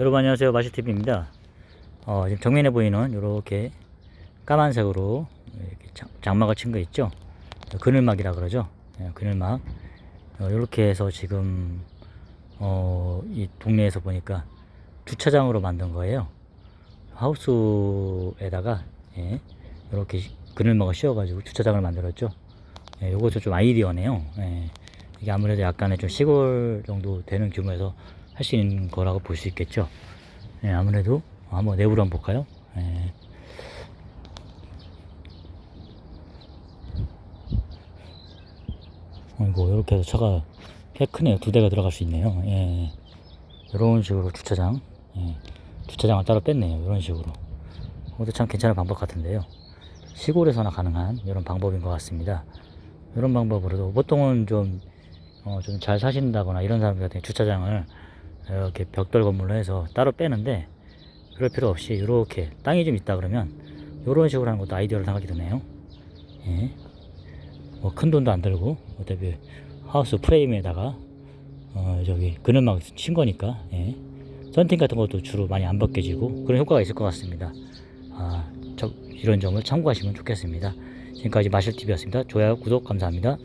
여러분 안녕하세요. 마시TV입니다. 어, 지금 정면에 보이는 이렇게 까만색으로 이렇게 장, 장막을 친거 있죠? 그늘막이라 그러죠? 예, 그늘막. 이렇게 해서 지금 어, 이 동네에서 보니까 주차장으로 만든 거예요. 하우스에다가 예, 이렇게 그늘막을 씌워가지고 주차장을 만들었죠. 예, 요것도 좀 아이디어네요. 예, 이게 아무래도 약간의 좀 시골 정도 되는 규모에서 있는 거라고 볼 수 있겠죠. 예, 아무래도 한번 내부로 한번 볼까요? 예. 어이구, 이렇게 해서 차가 꽤 크네요. 두 대가 들어갈 수 있네요. 예. 이런 식으로 주차장, 예. 주차장을 따로 뺐네요. 이런 식으로. 이것도 참 괜찮은 방법 같은데요. 시골에서나 가능한 이런 방법인 것 같습니다. 이런 방법으로도 보통은 좀, 어, 좀 잘 사신다거나 이런 사람들 같은 경우 주차장을 이렇게 벽돌 건물로 해서 따로 빼는데 그럴 필요 없이 이렇게 땅이 좀 있다 그러면 이런 식으로 하는 것도 아이디어를 생각이 드네요. 예. 뭐 큰 돈도 안 들고 어차피 하우스 프레임에다가 어 저기 그늘막 친 거니까 예. 썬팅 같은 것도 주로 많이 안 벗겨지고 그런 효과가 있을 것 같습니다. 아, 저 이런 점을 참고하시면 좋겠습니다. 지금까지 마실TV였습니다. 좋아요, 구독 감사합니다.